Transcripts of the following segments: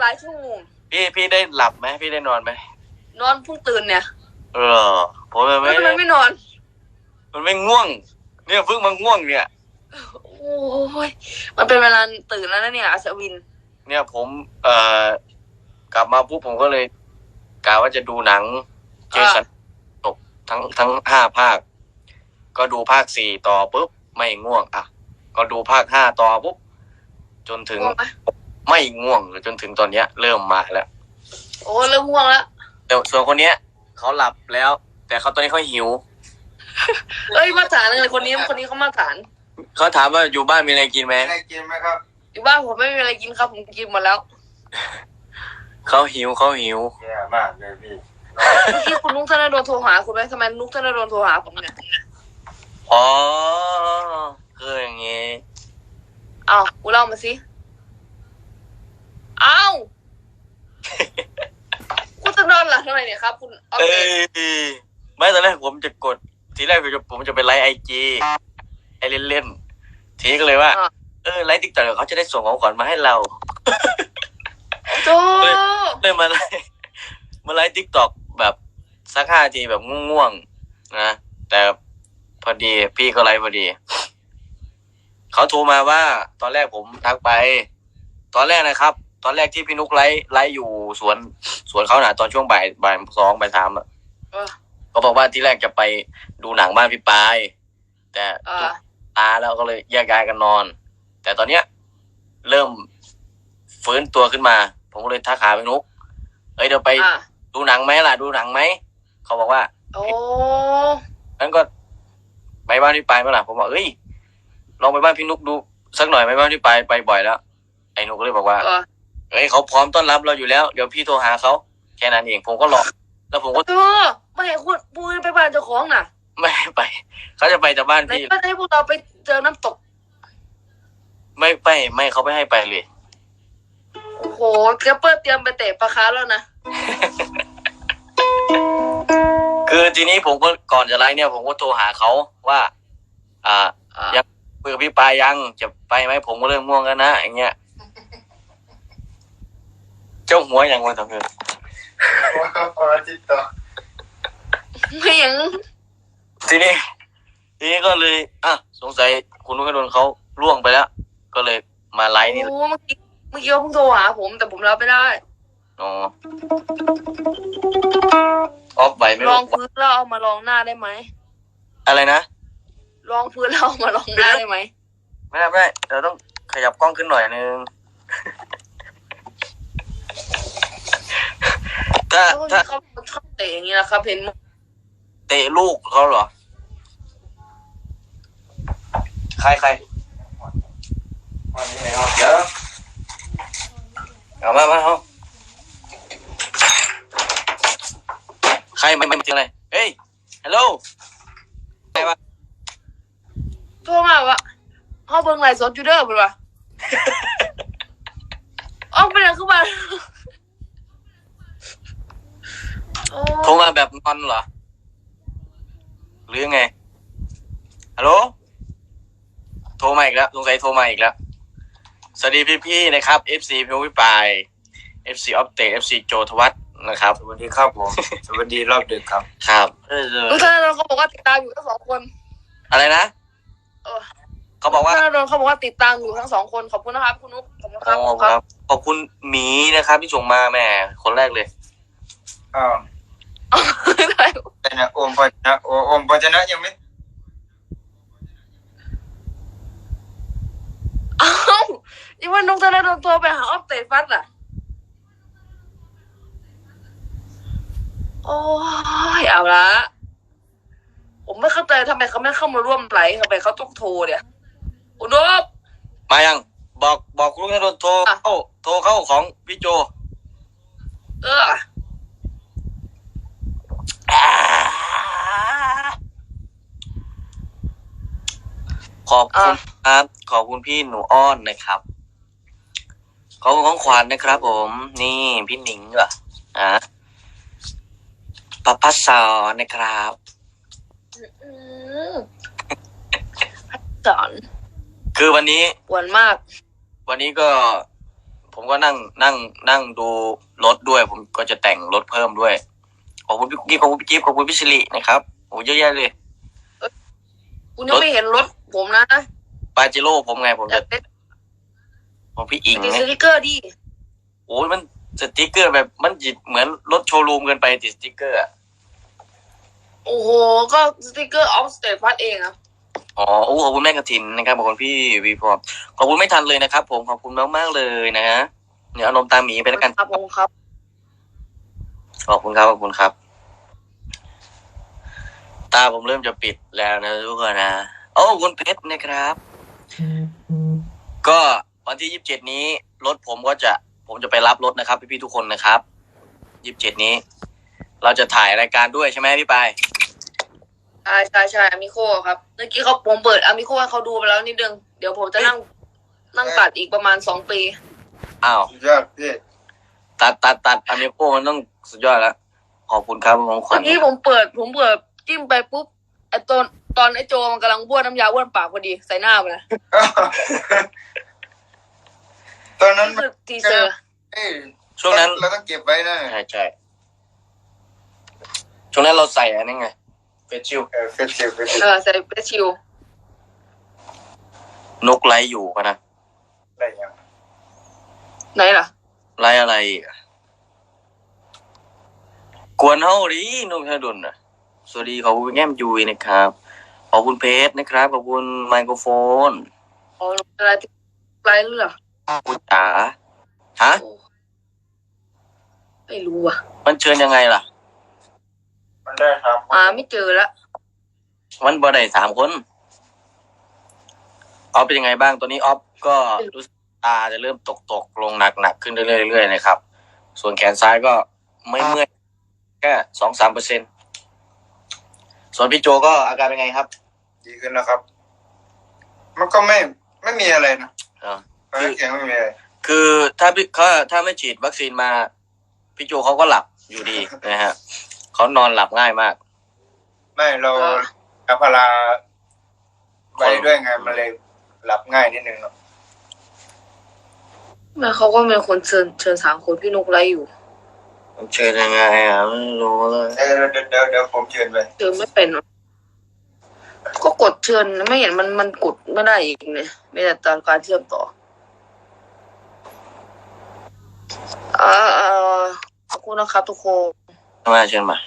หลายชั่วโมงพี่พี่ได้หลับไหมพี่ได้นอนไหมนอนเพิ่งตื่นเนี่ยเออผมมันแล้วไม่ทำไมไม่นอน มันไม่ง่วง เนี่ยเพิ่งมาง่วงเนี่ย โอ้ยมันเป็นเวลาตื่นแล้วนะเนี่ยอัศวิน เนี่ยผมเอ่อกลับมาปุ๊บผมก็เลยกะว่าจะดูหนัง เจสันตกทั้งทั้งห้าภาค ก็ดูภาคสี่ต่อปุ๊บไม่ง่วงอะ ก็ดูภาคห้าต่อปุ๊บจนถึงง่วง ไหมไม่ง่วงจนถึงตอนเนี้ย เริ่มมาแล้ว โอ้เริ่มง่วงแล้วแต่ส่วนคนเนี้ยเขาหลับแล้ว แต่เขาตอนนี้เขาหิวเอ้ยมาตรฐานเลยคนนี้คนนี้เขามาตรฐาน เขาถามว่าอยู่บ้านมีอะไรกินไหมได้กินไหมครับอยู่บ้านผมไม่มีอะไรกินครับผมกินหมดแล้วเขาหิวเขาหิว แย่มากเลยพี่เมื่อกี้คุณนุ๊กธนดลโทรหาคุณไหมทำไมนุ๊กธนดลโทรหาผมเนี่ยอ๋อคืออย่างงี้อ้าวกูเล่ามาสิ อ้าวคุณธนดลล่ะทำไมเนี่ยครับ คุณเอาเอ้เดตยไม่ตอนแรกผมจะกด ทีแรกผมจะผมจะไปไลฟ์ไอจีไอเล่นเล่นๆทีนี้ก็เลยว่า เออไลฟ์ติ๊กต็อกเขาจะได้ส่งของขวัญมาให้เรา โจเลยมาไลฟ์มาไลฟ์ติ๊กต็อกแบบสักห้าทีแบบง่วงๆนะแต่พอดีพี่ก็ไลฟ์พอดี เขาโทรมาว่า ตอนแรกผมทักไป ตอนแรกนะครับ ตอนแรกที่พี่นุกไลฟ์ไลฟ์อยู่สวนสวนเขาหนาตอนช่วงบ่ายบ่ายสองบ่ายสามอะเออเขาบอกว่าที่แรกจะไปดูหนังบ้านพี่ปาย แต่อ่าตาแล้วก็เลยแยกย้ายกันนอน แต่ตอนเนี้ย เริ่มฟื้นตัวขึ้นมา ผมก็เลยทักหาพี่นุกเอ้ยเดี๋ยวไปอ่าดูหนังไหมล่ะ ดูหนังไหมเขาบอกว่า โอ้งั้นก็ไปบ้านพี่ปายเมื่อไหร่ผมบอกเอ้ยลองไปบ้านพี่นุกดูสักหน่อยไหมบ้านพี่ปายไปบ่อยแล้วไอ้นุกก็เลยบอกว่า เออ เอ้ยเขาพร้อมต้อนรับเราอยู่แล้ว เดี๋ยวพี่โทรหาเขาแค่นั้นเองผมก็รอแล้วผมก็เออไม่ให้คุณพูดไปบ้านเจ้าของน่ะไม่ให้ไป เขาจะไปจากบ้านไหนพี่ก็จะให้พวกเราไปเจอน้ำตก ไม่ไปไม่เขาไม่ให้ไปเลย โอ้โหเกรปเปอร์เตรียมไปเตะปลาคาร์ฟแล้วนะ คือทีนี้ผมก็ก่อนจะไลฟ์เนี่ยผมก็โทรหาเขาว่า อ่าอ่ายังคุยกับพี่ปายยังจะไปไหมผมก็เริ่มง่วงแล้วนะอย่างเงี้ย เจ้าหัวอย่างวันต่อเงินพอจิตต่อไม่ยังทีนี้ ทีนี้ก็เลยอะสงสัยคุณนุ้ยโดนเขาล่วงไปแล้ว ก็เลยมาไลฟ์นี่โอ้เมื่อกี้เมื่อกี้เขาเพิ่งโทรหาผมแต่ผมรับไม่ได้อ๋อออฟไหวไหมลลูองกพื้นแล้วเอามาลองหน้าได้ไหมอะไรนะลองพื้นแล้วเอามาลองหน้าได้ไหมไม่ได้ไม่ได้เดี๋ยวต้องขยับกล้องขึ้นหน่อยนึง ถ้าแล้วถ้าเขาชอบเตะอย่างนี้นะครับเห็นเตะลูกเขาเหรอ ใครใครวันนี้นะครับเดี๋ยวเอามามาเอาใครไม่ไม่จริงอะไรเฮ้ยฮัลโหลใครวะโทรมาว่าเขาเบิ่งไลฟ์สดอยู่เด้อเพิ่นว่าออกไปไหนขึ้นมา โอ้โทรมาแบบงอนเหรอ หรือยังไง ฮัลโหล โทรมาอีกแล้วสงสัยโทรมาอีกแล้ว สวัสดีพี่ๆนะครับ FC พิววิปาย FC ออฟเต FC โจทวัฒน์นะครับ สวัสดีครับผม สวัสดีรอบดึกครับ ครับเออลูกธนาโดนเขาบอกว่าติดตามอยู่ทั้งสองคน อะไรนะเออเขาบอกว่าธนาโดนเขาบอกว่าติดตามอยู่ทั้งสองคนขอบคุณนะครับ คุณนุ๊กขอบคุณครับอ๋อขอบคุณคครัรับบขอบคุณหมีนะครับที่ส่งมาแหม่คนแรกเลย อ้าวได้ แต่นะโอมพอนะโอโอมพอชนะยังไม่เอ้ายังว่านุ๊กธนาโดนโทรไปหาออฟเตะฟัดอะ โอ้ยเอาละ ผมไม่เข้าใจทำไมเขาไม่เข้ามาร่วมไลฟ์ทำไมเขาต้องโทรเนี่ยคุนุ๊กมายัง บอกบอกลุงให้โดนโทรเข้าโทรเข้าของพี่โจ เออ ขอบคุณครับ ขอบคุณพี่หนูอ้อนนะครับ ขอบคุณของขวัญนะครับ ผม นี่พี่หนิงเหรออะปะปัสสอนนะครับอืมสอน คือวันนี้หวานมาก วันนี้ก็ผผมก็นั่งนั่ง นั่งดูรถด้วย ผมก็จะแต่งรถเพิ่มด้วย ขอบคุณพี่กิ๊บขอบคุณพี่กิ๊บขอบคุณพี่สิรินะครับโอ้เยอะแยะเลยคุณยังไม่เห็นรถ ผมนะปาเจโร่ผมไงผมแต่จะเป็นของพี่อิงติดไงสติกเกอร์ดิโอ้ยมันสติกเกอร์แบบมันจิตเหมือนรถโชว์รูมเกินไปติดสติกเกอร์อะโอ้โห ก็สติกเกอร์ออฟสเตทพัดเองอะอ๋อโอ้ขอบคุณแม่กระถินนะครับขอบคุณพี่วีพอร์ขอบคุณไม่ทันเลยนะครับ ผมขอบคุณมากมากๆเลยนะฮะเดี๋ยวเอานมตามหมีไปแล้วกันครับผมครับขอบคุณครับขอบคุณครับ ตาผมเริ่มจะปิดแล้วนะทุกคนนะโอ้คุณเพชรนะครับ ก็วันที่ยี่สิบเจ็ดนี้รถผมก็จะผมจะไปรับรถนะครับ พี่ๆทุกคนนะครับยี่สิบเจ็ดนี้ เราจะถ่ายรายการด้วยใช่ไหมพี่ปายใช่ใช่ใช่อามิโคครับ เมื่อกี้เขาผมเปิดอามิโคให้เขาดูไปแล้วนิดนึง เดี๋ยวผมจะนั่งนั่งตัดอีกประมาณสองปี อ้าว สุดยอดพี่ตัดตัดตัดอเมโก้มันต้องสุดยอดแล้ว ขอบคุณครับของขวัเมื่ญอกี้ผมเปิด ผมเปิดจิ้มไปปุ๊บไอตอน ตอนไอโจมันกำลังบ้วนน้ำยาบ้วนปากพอดีใส่หน้าไปเลยตอนนั้นนี่คือทีเซอร์เอ้ยช่วงนั้น เราต้องเก็บไว้นะใช่ใช่ช่วงนั้นเราใส่อันนี้ไงเฟชชิลเออเฟสชิลเฟสชิลเออใส่เฟสชิลนกไลอยู่ปะนะได้ยังไหนล่ะไลอะไรอีกอะกวนเฮาดินกชาดุนอะสวัสดีขอบคุณแง้มยุยนะครับ ขอบคุณเพชรนะครับ ขอบคุณไมโครโฟน อ๋ออะไรอะไรหรือเปล่าขอบคุณจ๋าฮะโอ้ไม่รู้อะมันเชิญยังไงล่ะ มันได้ครับ มาไม่เจอละมันบ่ได้สามคน ออฟเป็นยังไงบ้างตอนนี้ออฟก็รู้สึกตาจะเริ่มตกตกๆลงหนักหนักๆขึ้นเรื่อยๆเรื่อยๆนะครับ ส่วนแขนซ้ายก็ไม่เมื่อยแค่สองสามเปอร์เซ็น ส่วนพี่โจก็อาการเป็นไงครับ ดีขึ้นแล้วครับ มันก็ไม่ไม่มีอะไรนะอ่าตอนนี้เสียงไม่มีอะไรคือถ้าพี่เขาถ้าไม่ฉีดวัคซีนมา พี่โจเขาก็หลับอยู่ดีนะฮะเขานอนหลับง่ายมาก ไม่เราเอาพาราไว้ด้วยไงมันเลยหลับง่ายนิดนึงเนาะแม่เขาก็มีคนเชิญเชิญสามคนพี่นกไลฟ์อยู่มัน เชิญยังไงอะไม่รู้เลยเออเดี๋ยวเดี๋ยวเดี๋ยวผมเชิญไปเชิญไม่เป็นหรอกก็กดเชิญไม่เห็นมันมันกดไม่ได้อีกเนี่ยไม่แต่ตอนการเชื่อมต่อเอ่อเอ่อขอบคุณนะครับทุกคนมาเชิญมา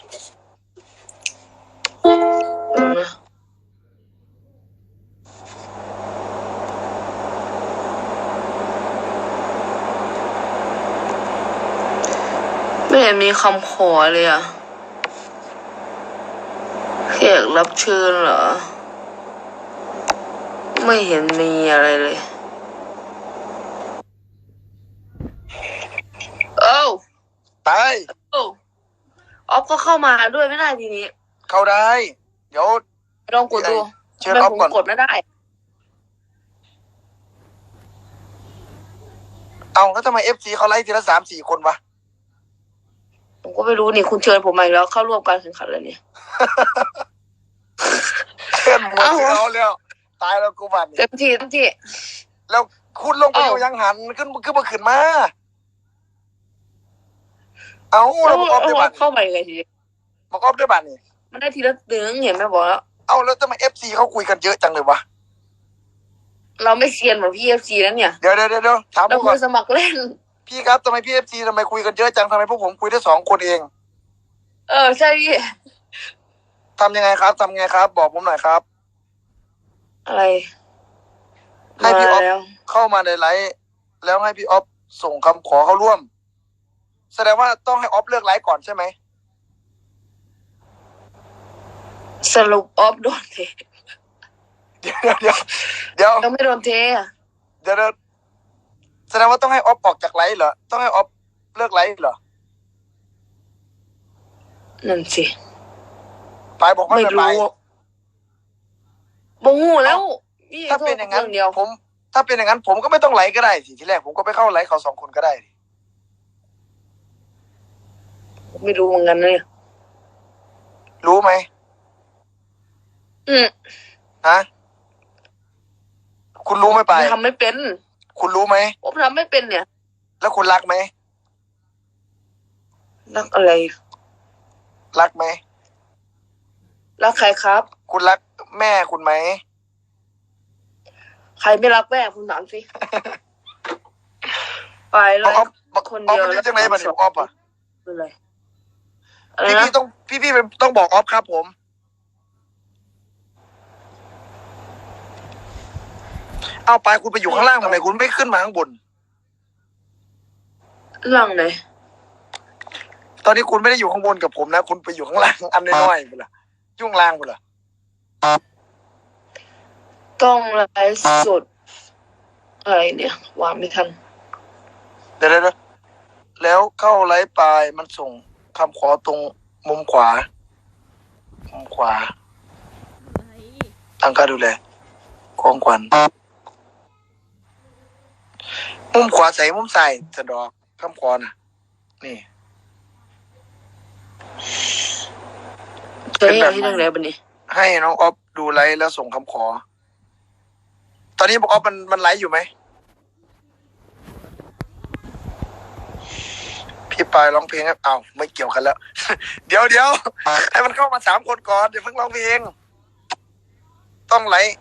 อืมนะ ไม่เห็นมีคำขอเลยอะแขกรับเชิญเหรอ ไม่เห็นมีอะไรเลยเอ้าตายเอ้าออฟก็เข้ามาด้วยไม่ได้ทีนี้ เข้าได้ เดี๋ยว ลองกดดูเชิญออฟทำไมก่อน ผมกดไม่ได้ เอาแล้วทำไมเอฟซีเขาไล่ทีละสามสี่คนวะ ผมก็ไม่รู้นี่คุณเชิญผมมาอีกแล้วเข้าร่วมการแข่งขันเลยนี่เชิญหมดเอ้าเขาแล้ว ตายแล้วกูบันเต็มที่เต็มที่ แล้วคุณลงไปเอ้าอยู่ยังหันขึ้นขึ้นมาขึ้นมา เอาแล้วบอกออฟได้บัตรเข้าไปไงทีบอกออฟได้บัตรนี่มันได้ทีละตึงเห็นไหมบอกแล้ว เอาแล้วทำไมเอฟซีเขาคุยกันเยอะจังเลยวะเราไม่เซียนเหมือนพี่เอฟซีแล้วเนี่ย เดี๋ยวเดี๋ยวเดี๋ยวเดี๋ยวถามเราผมเคก่อนยสมัครเล่น พี่ครับทำไมพี่เอฟซีทำไมคุยกันเยอะจังทำไมพวกผมคุยได้สองคนเอง เออ ใช่พี่ ทำยังไงครับทำยังไงครับ บอกผมหน่อยครับ อะไรให้พี่ออฟมาแล้วเข้ามาในไลฟ์แล้วให้พี่ออฟส่งคำขอเข้าร่วม แสดงว่าต้องให้ออฟเลือกไลฟ์ก่อนใช่ไหมสรุปออฟโดนเทเดี๋ยวเดี๋ยวเดี๋ยว ยังไม่โดนเทอะ เดี๋ยวเดี๋ยว แสดงว่าต้องให้ออฟออกจากไลฟ์เหรอ ต้องให้ออฟเลิกไลฟ์เหรอ นั่นสิปายบอกว่าไม่เป็นไรรู้บงหูแล้วพี่ถ้าเป็นอย่างนั้นโทษเดียวผม ถ้าเป็นอย่างนั้น ผมก็ไม่ต้องไลฟ์ก็ได้สิทีแรกผมก็ไปเข้าไลฟ์เขาสองคนก็ได้ดิไม่รู้เหมือนกันเลยรู้ไหมอืมฮะคุณรู้ไหมปายทำไม่เป็น คุณรู้ไหมผมทำไม่เป็นเนี่ย แล้วคุณรักไหมรักอะไร รักไหมรักใครครับ คุณรักแม่คุณไหมใครไม่รักแม่คุณถามสิไปเลเอายออฟบอกคนออเดีฟยวมันเรียกจังไรมาถึงออฟอะคืออะไรอะไรพี่นะพี่ต้องพี่พี่ต้องบอกออฟครับผม เอาไปคุณไปอยู่ข้างล่างทำไมคุณไม่ขึ้นมาข้างบนเรื่องไหนตอนนี้คุณไม่ได้อยู่ข้างบนกับผมนะ คุณไปอยู่ข้างล่างอันน้อยๆไปละยุ่งล่างไปละต้องไลฟ์สดอะไรเนี่ยวางไม่ทันเดี๋ยวเดี๋ยวเดี๋ยวแล้วเข้าไลฟ์ปลายมันส่งคำขอตรงมุมขวา มุมขวาทางการดูแลของขวัญ มุมขวาใส่มุมใส่สะดอกคำขอน่ะนี่เจออย่างที่เรื่องไหนบันนี้ ให้น้องออฟดูไลฟ์แล้วส่งคำขอ ตอนนี้บอกออฟมันมันไลฟ์อยู่ไหม พี่ปายร้องเพลงครับอ้าวไม่เกี่ยวกันแล้ว เดี๋ยวเดี๋ยวให้มันเข้ามาสามคนก่อนเดี๋ยวเพิ่งร้องเพลง ต้องไลฟ์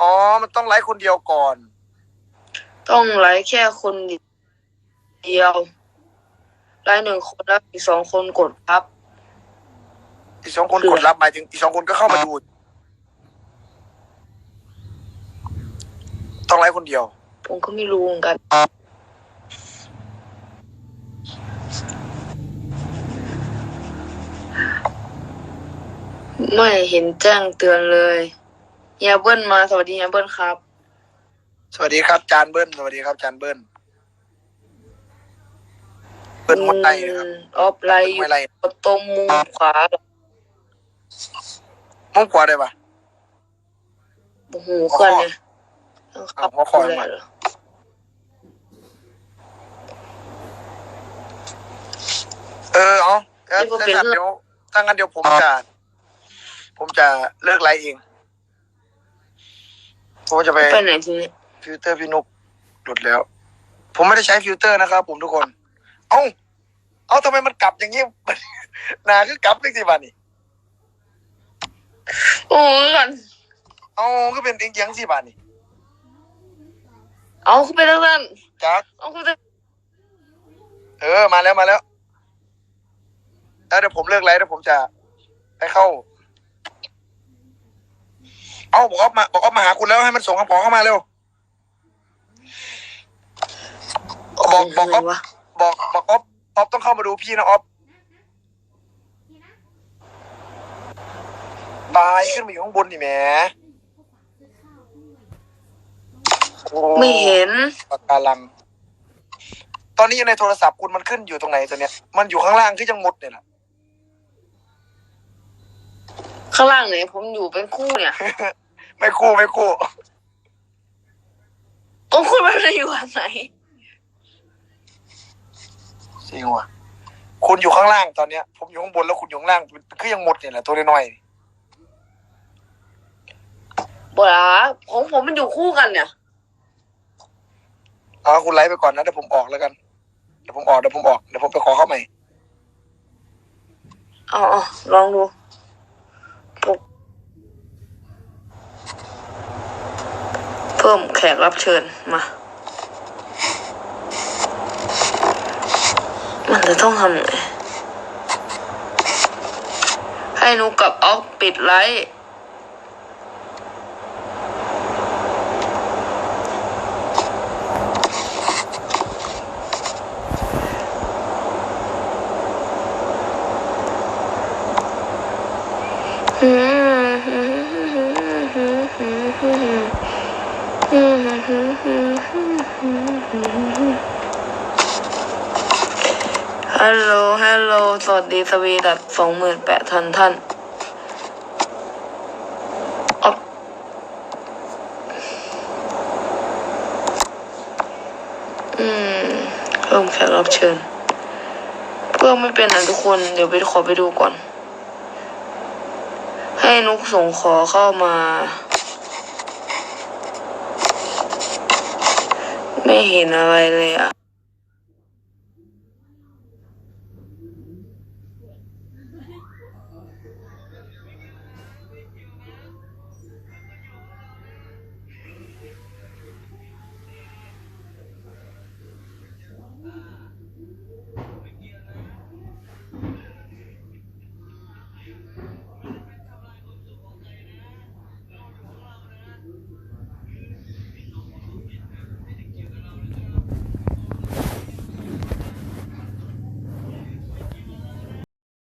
อ๋อ มันต้องไลฟ์คนเดียวก่อน ต้องไลฟ์แค่คนเดียวไลฟ์หนึ่งคนแล้วอีกสองคนกดรับ อีกสองคนกดรับหมายถึงอีกสองคนก็เข้ามาดู ต้องไลฟ์คนเดียว ผมก็ไม่รู้เหมือนกัน ไม่เห็นแจ้งเตือนเลยเฮียเบิ้ลมาสวัสดีเฮียเบิ้ลครับ สวัสดีครับจานเบิ้ลสวัสดีครับจานเบิ้ลเบิ้ลหัวใจนะครับอืมออฟไลน์อยู่ไม่ไรตรงมุมขวามุมขวาได้ปะโอ้โหเพื่อนเนี่ยต้องขับเอาหัวข้อดูมาแลเหรอเออเอาถ้าถ้างั้นเดี๋ยวถ้างั้นเดี๋ยวผมจะ ผมจะเลิกไลฟ์เองผมจะไปไปไหนทีนี้ ฟิลเตอร์พี่นุกหลุดแล้ว ผมไม่ได้ใช้ฟิลเตอร์นะครับ ผมทุกคน เอ้า เอ้าทำไมมันกลับอย่างนี้หนาคือกลับเลยสิบานี่โอ้ยกันเอ้าก็เป็นเอียงๆสิบานี่เอาขึ้นไปแล้วกันจักเอาขึ้นไปเออมาแล้วมาแล้วแล้วเดี๋ยวผมเลิกไลฟ์แล้วผมจะไปเข้า เอ้าบอกออฟมาบอกออฟมาหาคุณแล้วให้มันส่งคำขอเข้ามาเร็ว บอกบอกออฟวะบอกบอกออฟออฟต้องเข้ามาดูพี่นะออฟบายขึ้นมาอยู่ข้างบนนี่แหมโอ้ไม่เห็น ปากการัง ตอนนี้ในโทรศัพท์คุณมันขึ้นอยู่ตรงไหนตัวเนี้ย มันอยู่ข้างล่างที่ยังหมดเนี่ยแหละ ข้างล่างไหนผมอยู่เป็นคู่เนี่ยไม่คู่ไม่คู่โอ้คุณไม่ได้อยู่อันไหน จริงว่ะคุณอยู่ข้างล่างตอนเนี้ย ผมอยู่ข้างบนแล้วคุณอยู่ข้างล่างคือยังหมดเนี่ยแหละตัวน้อยบอกละของผมมันอยู่คู่กันเนี่ยๆเอาคุณไลฟ์ไปก่อนนะเดี๋ยวผมออกแล้วกันเดี๋ยวผมออกเดี๋ยวผมออกเดี๋ยวผมไปขอเข้าใหม่เอ๋อาลองดูปุ๊บเพิ่มแขกรับเชิญมา มันจะต้องทำไงให้หนูกับออกปิดไลท์ ฮัลโหล ฮัลโหล สวัสดีสวีดัตสองหมื่นแปดพันท่านอ๊อบอืมเพิ่มแขกรับเชิญ เพื่อไม่เป็นนะทุกคน เดี๋ยวไปขอไปดูก่อน ให้นุกส่งขอเข้ามา ไม่เห็นอะไรเลยอะ